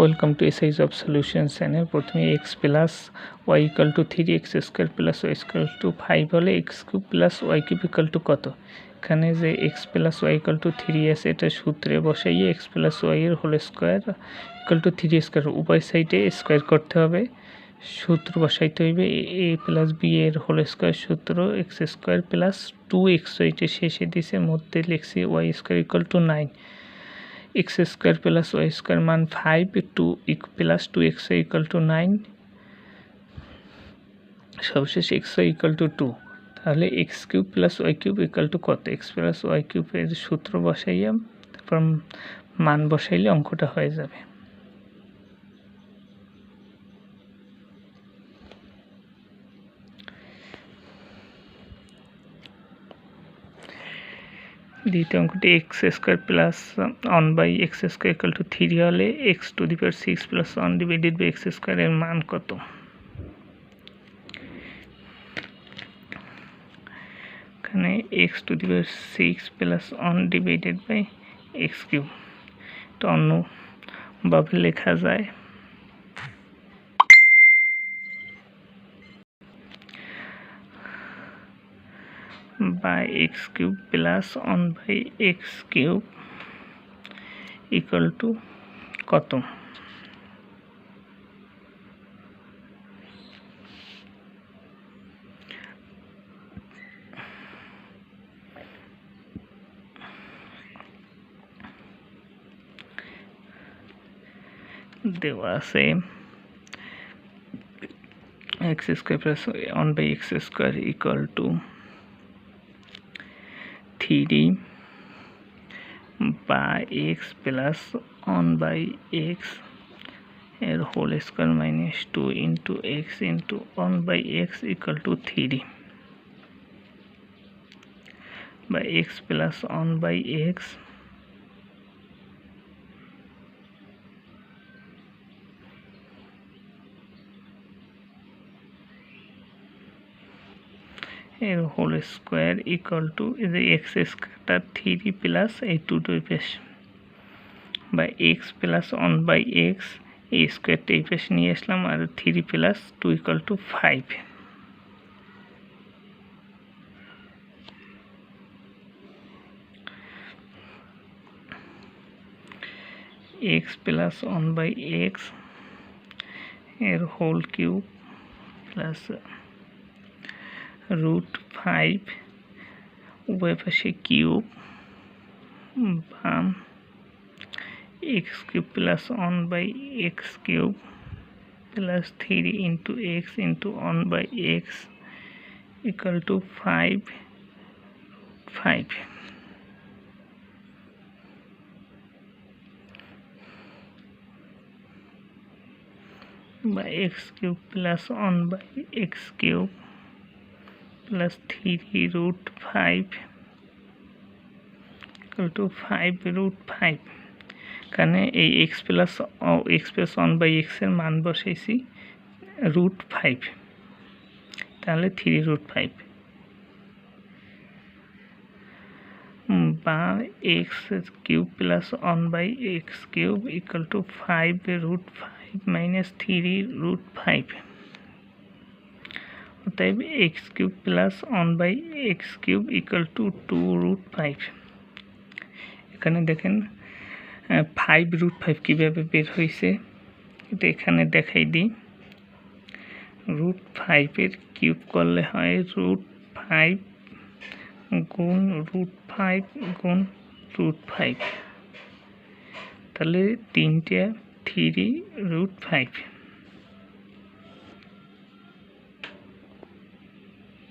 Welcome to এসআইজ of solution channel প্রথমে X plus Y equal to three X square plus Y square two five হলে X cube plus Y cube equal to কত? এখানে যে X plus Y equal to three আছে, এটা সূত্রে বসাইয়ে এক্স প্লাস ওয়াই এর whole square equal to three square উভয় সাইডে স্কোয়ার করতে হবে। সূত্র বসাইতে হইবে এ প্লাস বি এর হোল স্কোয়ার সূত্র X square plus two X ওয়াইটে শেষে দিছে, মধ্যে লিখছি Y square equal to nine X square plus Y square মান five two plus two X equal to nine সবশেষ X equal to two two X cube plus Y cube equal to কত? X plus Y কিউবের সূত্র বসাইয়া, তারপর মান বসাইলে অঙ্কটা হয়ে যাবে। দ্বিতীয় অঙ্কটি X square plus one by X square equal to three হলে X to the power six plus one divided by X স্কোয়ারের মান কত? এখানে X to the power six plus one divided by X cube এটা অন্যভাবে লেখা যায়। By x cube plus 1 by x cube equal to কত? দেওয়া আছে X square plus one by X square equal to three বা এক্স প্লাস ওয়ান বাই এক্সের whole square minus two into X into one by X equal to three বা X plus one by X এর whole square equal to এই যে x স্কোয়ারটা three plus এই two two পেশ বা X plus one by X এই স্কোয়ারটা এই পেশ নিয়ে আসলাম আর three plus two equal to five X plus one by এক্সের whole cube plus root five, উভয় পাশে কিউব, বাম, X cube plus one by X cube plus three into X into one by X equal to five five. বা X cube plus one by X cube plus three root five two five root five এখানে এই X plus X plus one by এক্সের মান বসাইছি root five তাহলে three root five বা X cube plus one by X cube equal to five root five minus three root five অতএব X cube plus one by X cube equal to two root five এখানে দেখেন five root five কীভাবে বের হয়েছে এটা এখানে দেখাই দিই। রুট ফাইভের কিউব করলে হয় রুট ফাইভ গুণ রুট ফাইভ গুণ রুট ফাইভ তাহলে তিনটে থ্রি রুট ফাইভ